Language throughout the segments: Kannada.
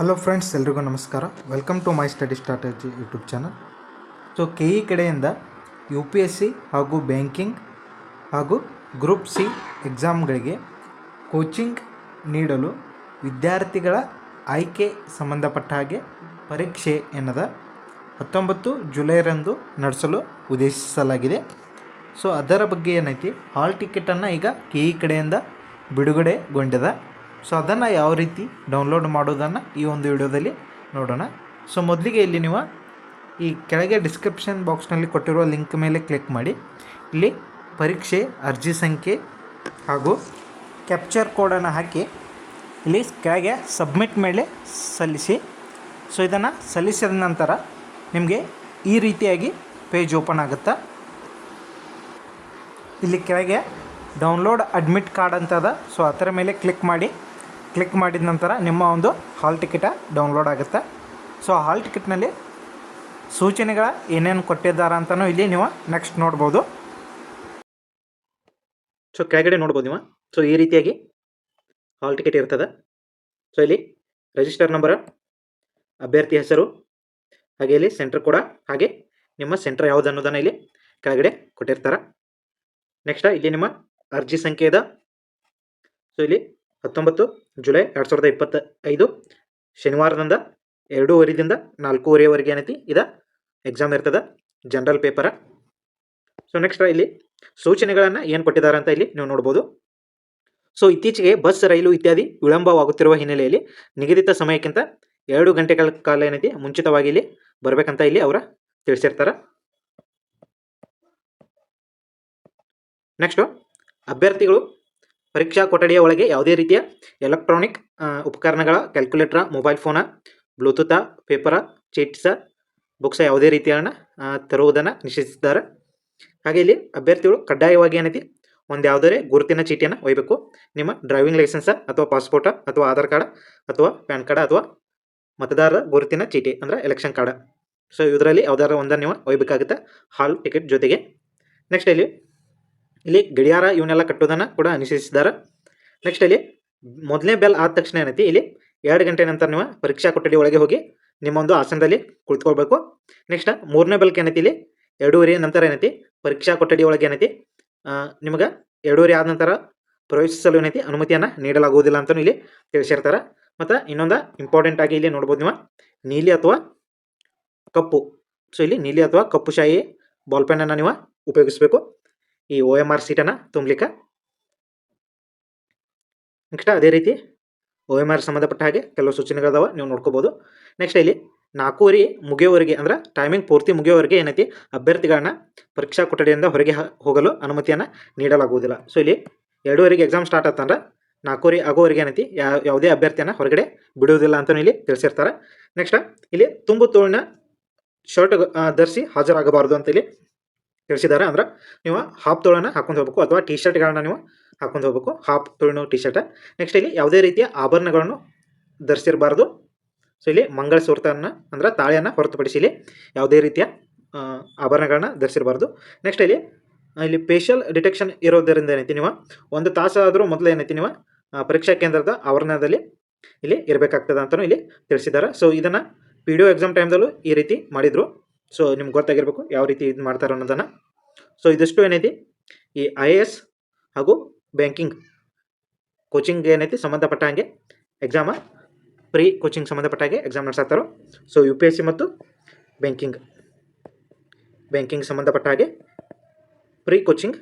ಹಲೋ ಫ್ರೆಂಡ್ಸ್ ಎಲ್ರಿಗೂ ನಮಸ್ಕಾರ. Welcome to my study strategy YouTube channel so K E ಕಡೆಯಿಂದ ಯು ಪಿ ಎಸ್ ಸಿ ಹಾಗೂ ಬ್ಯಾಂಕಿಂಗ್ ಹಾಗೂ ಗ್ರೂಪ್ ಸಿ ಎಕ್ಸಾಮ್ಗಳಿಗೆ ಕೋಚಿಂಗ್ ನೀಡಲು ವಿದ್ಯಾರ್ಥಿಗಳ ಆಯ್ಕೆ ಸಂಬಂಧಪಟ್ಟ ಹಾಗೆ ಪರೀಕ್ಷೆ ಎನ್ನದ ಹತ್ತೊಂಬತ್ತು ಜುಲೈರಂದು ನಡೆಸಲು ಉದ್ದೇಶಿಸಲಾಗಿದೆ. ಸೊ ಅದರ ಬಗ್ಗೆ ಏನೈತಿ? ಹಾಲ್ ಟಿಕೆಟನ್ನು ಈಗ ಕೆ ಇ ಕಡೆಯಿಂದ ಬಿಡುಗಡೆಗೊಂಡಿದೆ. ಸೊ ಅದನ್ನು ಯಾವ ರೀತಿ ಡೌನ್ಲೋಡ್ ಮಾಡೋದನ್ನು ಈ ಒಂದು ವಿಡಿಯೋದಲ್ಲಿ ನೋಡೋಣ. ಸೊ ಮೊದಲಿಗೆ ಇಲ್ಲಿ ನೀವು ಈ ಕೆಳಗೆ ಡಿಸ್ಕ್ರಿಪ್ಷನ್ ಬಾಕ್ಸ್ನಲ್ಲಿ ಕೊಟ್ಟಿರುವ ಲಿಂಕ್ ಮೇಲೆ ಕ್ಲಿಕ್ ಮಾಡಿ. ಇಲ್ಲಿ ಪರೀಕ್ಷೆ, ಅರ್ಜಿ ಸಂಖ್ಯೆ ಹಾಗೂ ಕ್ಯಾಪ್ಚರ್ ಕೋಡನ್ನು ಹಾಕಿ. ಇಲ್ಲಿ ಕೆಳಗೆ ಸಬ್ಮಿಟ್ ಮೇಲೆ ಸಲ್ಲಿಸಿ. ಸೊ ಇದನ್ನು ಸಲ್ಲಿಸಿದ ನಂತರ ನಿಮಗೆ ಈ ರೀತಿಯಾಗಿ ಪೇಜ್ ಓಪನ್ ಆಗುತ್ತಾ? ಇಲ್ಲಿ ಕೆಳಗೆ ಡೌನ್ಲೋಡ್ ಅಡ್ಮಿಟ್ ಕಾರ್ಡ್ ಅಂತದ ಸೊ ಅದರ ಮೇಲೆ ಕ್ಲಿಕ್ ಮಾಡಿ. ಕ್ಲಿಕ್ ಮಾಡಿದ ನಂತರ ನಿಮ್ಮ ಒಂದು ಹಾಲ್ ಟಿಕೆಟ ಡೌನ್ಲೋಡ್ ಆಗುತ್ತೆ. ಸೊ ಹಾಲ್ ಟಿಕೆಟ್ನಲ್ಲಿ ಸೂಚನೆಗಳ ಏನೇನು ಕೊಟ್ಟಿದ್ದಾರೆ ಅಂತಲೂ ಇಲ್ಲಿ ನೀವು ನೆಕ್ಸ್ಟ್ ನೋಡ್ಬೋದು. ಸೊ ಕೆಳಗಡೆ ನೋಡ್ಬೋದು ನೀವು. ಸೊ ಈ ರೀತಿಯಾಗಿ ಹಾಲ್ ಟಿಕೆಟ್ ಇರ್ತದೆ. ಸೊ ಇಲ್ಲಿ ರಿಜಿಸ್ಟರ್ ನಂಬರ್ ಅಭ್ಯರ್ಥಿ ಹೆಸರು, ಹಾಗೆ ಇಲ್ಲಿ ಸೆಂಟರ್ ಕೂಡ, ಹಾಗೆ ನಿಮ್ಮ ಸೆಂಟರ್ ಯಾವುದು ಅನ್ನೋದನ್ನು ಇಲ್ಲಿ ಕೆಳಗಡೆ ಕೊಟ್ಟಿರ್ತಾರೆ. ನೆಕ್ಸ್ಟ್ ಇಲ್ಲಿ ನಿಮ್ಮ ಅರ್ಜಿ ಸಂಖ್ಯೆ ಇದೆ. ಸೊ ಇಲ್ಲಿ ಹತ್ತೊಂಬತ್ತು, ಜುಲೈ ಎರಡು ಸಾವಿರದ ಇಪ್ಪತ್ತ ಐದು ಶನಿವಾರದಿಂದ ಎರಡೂವರೆದಿಂದ ನಾಲ್ಕೂವರೆವರೆಗೆ ಏನೈತಿ ಇದು. ಎಕ್ಸಾಮ್ ಇರ್ತದೆ ಜನರಲ್ ಪೇಪರ ಸೊ ನೆಕ್ಸ್ಟ್ ಇಲ್ಲಿ ಸೂಚನೆಗಳನ್ನು ಏನು ಕೊಟ್ಟಿದ್ದಾರೆ ಅಂತ ಇಲ್ಲಿ ನೀವು ನೋಡ್ಬೋದು. ಸೊ ಇತ್ತೀಚೆಗೆ ಬಸ್ ರೈಲು ಇತ್ಯಾದಿ ವಿಳಂಬವಾಗುತ್ತಿರುವ ಹಿನ್ನೆಲೆಯಲ್ಲಿ ನಿಗದಿತ ಸಮಯಕ್ಕಿಂತ ಎರಡು ಗಂಟೆಗಳ ಕಾಲ ಏನೈತಿ ಮುಂಚಿತವಾಗಿ ಇಲ್ಲಿ ಬರಬೇಕಂತ ಇಲ್ಲಿ ಅವರ ತಿಳಿಸಿರ್ತಾರೆ. ನೆಕ್ಸ್ಟು ಅಭ್ಯರ್ಥಿಗಳು ಪರೀಕ್ಷಾ ಕೊಠಡಿಯ ಒಳಗೆ ಯಾವುದೇ ರೀತಿಯ ಎಲೆಕ್ಟ್ರಾನಿಕ್ ಉಪಕರಣಗಳ calculator mobile phone Bluetooth paper cheats books ಯಾವುದೇ ರೀತಿಯನ್ನು ತರುವುದನ್ನು ನಿಷೇಧಿಸಿದ್ದಾರೆ. ಹಾಗೆ ಇಲ್ಲಿ ಅಭ್ಯರ್ಥಿಗಳು ಕಡ್ಡಾಯವಾಗಿ ಏನೈತಿ? ಒಂದು ಯಾವುದೇ ಗುರುತಿನ ಚೀಟಿಯನ್ನು ಒಯ್ಯಬೇಕು ನಿಮ್ಮ ಡ್ರೈವಿಂಗ್ ಲೈಸೆನ್ಸ ಅಥವಾ ಪಾಸ್ಪೋರ್ಟ್ ಅಥವಾ ಆಧಾರ್ ಕಾರ್ಡ್ ಅಥವಾ ಪ್ಯಾನ್ ಕಾರ್ಡ್ ಅಥವಾ ಮತದಾರರ ಗುರುತಿನ ಚೀಟಿ, ಅಂದರೆ ಎಲೆಕ್ಷನ್ ಕಾರ್ಡ್ ಸೊ ಇದರಲ್ಲಿ ಯಾವುದಾದ್ರು ಒಂದನ್ನು ನೀವು ಒಯ್ಯಬೇಕಾಗುತ್ತೆ ಹಾಲ್ ಟಿಕೆಟ್ ಜೊತೆಗೆ. ನೆಕ್ಸ್ಟ್ ಇಲ್ಲಿ ಇಲ್ಲಿ ಗಡಿಯಾರ ಇವನ್ನೆಲ್ಲ ಕಟ್ಟೋದನ್ನು ಕೂಡ ನಿಷೇಧಿಸಿದ್ದಾರೆ ನೆಕ್ಸ್ಟ್ ಇಲ್ಲಿ ಮೊದಲನೇ ಬೆಲ್ ಆದ ತಕ್ಷಣ ಏನೈತಿ? ಇಲ್ಲಿ ಎರಡು ಗಂಟೆ ನಂತರ ನೀವು ಪರೀಕ್ಷಾ ಕೊಠಡಿ ಒಳಗೆ ಹೋಗಿ ನಿಮ್ಮ ಒಂದು ಆಸನದಲ್ಲಿ ಕುಳಿತುಕೊಳ್ಬೇಕು. ನೆಕ್ಸ್ಟ್ ಮೂರನೇ ಬೆಲ್ಕ್ ಏನೈತಿ ಇಲ್ಲಿ? ಎರಡೂವರೆ ನಂತರ ಏನೈತಿ? ಪರೀಕ್ಷಾ ಕೊಠಡಿ ಒಳಗೆ ಏನೈತಿ? ನಿಮಗೆ ಎರಡೂವರೆ ಆದ ನಂತರ ಪ್ರವೇಶಿಸಲು ಏನೈತಿ? ಅನುಮತಿಯನ್ನು ನೀಡಲಾಗುವುದಿಲ್ಲ ಅಂತಲೂ ಇಲ್ಲಿ ತಿಳಿಸಿರ್ತಾರೆ. ಮತ್ತು ಇನ್ನೊಂದು ಇಂಪಾರ್ಟೆಂಟ್ ಆಗಿ ಇಲ್ಲಿ ನೋಡ್ಬೋದು ನೀವು. ನೀಲಿ ಅಥವಾ ಕಪ್ಪು. ಸೊ ಇಲ್ಲಿ ನೀಲಿ ಅಥವಾ ಕಪ್ಪು ಶಾಯಿ ಬಾಲ್ ಪೆನ್ನನ್ನು ನೀವು ಉಪಯೋಗಿಸಬೇಕು. ಈ ಒ ಎಂ ಆರ್ ಸೀಟನ್ನು ತುಂಬಲಿಕ್ಕೆ? ನೆಕ್ಸ್ಟ್ ಅದೇ ರೀತಿ ಒ ಎಂ ಆರ್ ಸಂಬಂಧಪಟ್ಟ ಹಾಗೆ ಕೆಲವು ಸೂಚನೆಗಳಿದಾವೆ, ನೀವು ನೋಡ್ಕೋಬೋದು. ನೆಕ್ಸ್ಟ್ ಇಲ್ಲಿ ನಾಲ್ಕೂವರೆ ಮುಗಿಯೋವರೆಗೆ ಅಂದ್ರೆ ಟೈಮಿಂಗ್ ಪೂರ್ತಿ ಮುಗಿಯೋವರೆಗೆ ಏನೈತಿ? ಅಭ್ಯರ್ಥಿಗಳನ್ನ ಪರೀಕ್ಷಾ ಕೊಠಡಿಯಿಂದ ಹೊರಗೆ ಹೋಗಲು ಅನುಮತಿಯನ್ನು ನೀಡಲಾಗುವುದಿಲ್ಲ. ಸೊ ಇಲ್ಲಿ ಎರಡೂವರೆಗೆ ಎಕ್ಸಾಮ್ ಸ್ಟಾರ್ಟ್ ಆತಂದ್ರೆ ನಾಲ್ಕೂವರೆ ಆಗೋವರೆಗೆ ಏನೈತಿ? ಯಾವ ಯಾವುದೇ ಅಭ್ಯರ್ಥಿಯನ್ನು ಹೊರಗಡೆ ಬಿಡುವುದಿಲ್ಲ ಅಂತಲೂ ಇಲ್ಲಿ ತಿಳಿಸಿರ್ತಾರೆ. ನೆಕ್ಸ್ಟ್ ಇಲ್ಲಿ ತುಂಬು ತೋಳಿನ ಶರ್ಟ್ ಧರಿಸಿ ಹಾಜರಾಗಬಾರದು ಅಂತ ಇಲ್ಲಿ ತಿಳಿಸಿದ್ದಾರೆ ಅಂದ್ರೆ ನೀವು ಹಾಫ್ ತೋಳನ್ನು ಹಾಕೊಂಡು ಹೋಗಬೇಕು ಅಥವಾ ಟಿ ಶರ್ಟ್ಗಳನ್ನ ನೀವು ಹಾಕೊಂಡು ಹೋಗಬೇಕು. ಹಾಫ್ ತೋಳಿನ ಟಿ ಶರ್ಟ್ ನೆಕ್ಸ್ಟ್ ಇಲ್ಲಿ ಯಾವುದೇ ರೀತಿಯ ಆಭರಣಗಳನ್ನು ಧರಿಸಿರಬಾರ್ದು. ಸೊ ಇಲ್ಲಿ ಮಂಗಳ ಸೂರ್ತನ ಅಂದ್ರೆ ತಾಳಿಯನ್ನು ಹೊರತುಪಡಿಸಿ ಇಲ್ಲಿ ಯಾವುದೇ ರೀತಿಯ ಆಭರಣಗಳನ್ನ ಧರಿಸಿರಬಾರ್ದು. ನೆಕ್ಸ್ಟ್ ಇಲ್ಲಿ ಇಲ್ಲಿ ಫೇಶಿಯಲ್ ಡಿಟೆಕ್ಷನ್ ಇರೋದರಿಂದ ಏನೈತಿ ನೀವು ಒಂದು ತಾಸಾದರೂ ಮೊದಲು ಏನೈತಿ ನೀವು ಪರೀಕ್ಷಾ ಕೇಂದ್ರದ ಆವರಣದಲ್ಲಿ ಇಲ್ಲಿ ಇರಬೇಕಾಗ್ತದೆ ಅಂತಲೂ ಇಲ್ಲಿ ತಿಳಿಸಿದ್ದಾರೆ. ಸೊ ಇದನ್ನು ಪಿ ಡಿ ಎಕ್ಸಾಮ್ ಟೈಮ್ದಲ್ಲೂ ಈ ರೀತಿ ಮಾಡಿದರು. ಸೊ ನಿಮ್ಗೆ ಗೊತ್ತಾಗಿರಬೇಕು ಯಾವ ರೀತಿ ಇದು ಮಾಡ್ತಾರೆ ಅನ್ನೋದನ್ನು. ಸೊ ಇದಿಷ್ಟು ಏನೈತಿ? ಈ ಐ ಎ ಎಸ್ ಹಾಗೂ ಬ್ಯಾಂಕಿಂಗ್ ಕೋಚಿಂಗ್ ಏನೈತಿ? ಸಂಬಂಧಪಟ್ಟ ಹಾಗೆ ಎಕ್ಸಾಮ ಪ್ರೀ ಕೋಚಿಂಗ್ ಸಂಬಂಧಪಟ್ಟ ಹಾಗೆ exam ನಡೆಸಾಕ್ತಾರೋ. So U P S C ಮತ್ತು ಬ್ಯಾಂಕಿಂಗ್ ಬ್ಯಾಂಕಿಂಗ್ ಸಂಬಂಧಪಟ್ಟ ಹಾಗೆ ಪ್ರೀ ಕೋಚಿಂಗ್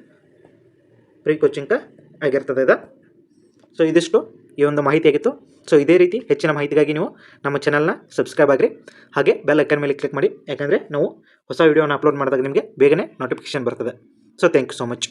ಪ್ರೀ ಕೋಚಿಂಗ್ ಆಗಿರ್ತದೆ ಇದು. ಸೊ ಇದಿಷ್ಟು. ಈ ಒಂದು ಮಾಹಿತಿ ಆಗಿತ್ತು. ಸೊ ಇದೇ ರೀತಿ ಹೆಚ್ಚಿನ ಮಾಹಿತಿಗಾಗಿ ನೀವು ನಮ್ಮ ಚಾನಲ್ನ ಸಬ್ಸ್ಕ್ರೈಬ್ ಆಗಿರಿ. ಹಾಗೆ ಬೆಲ್ ಐಕನ್ ಮೇಲೆ ಕ್ಲಿಕ್ ಮಾಡಿ. ಯಾಕಂದರೆ ನಾವು ಹೊಸ ವೀಡಿಯೋನ ಅಪ್ಲೋಡ್ ಮಾಡಿದಾಗ ನಿಮಗೆ ಬೇಗನೆ ನೋಟಿಫಿಕೇಶನ್ ಬರ್ತದೆ. So thank you so much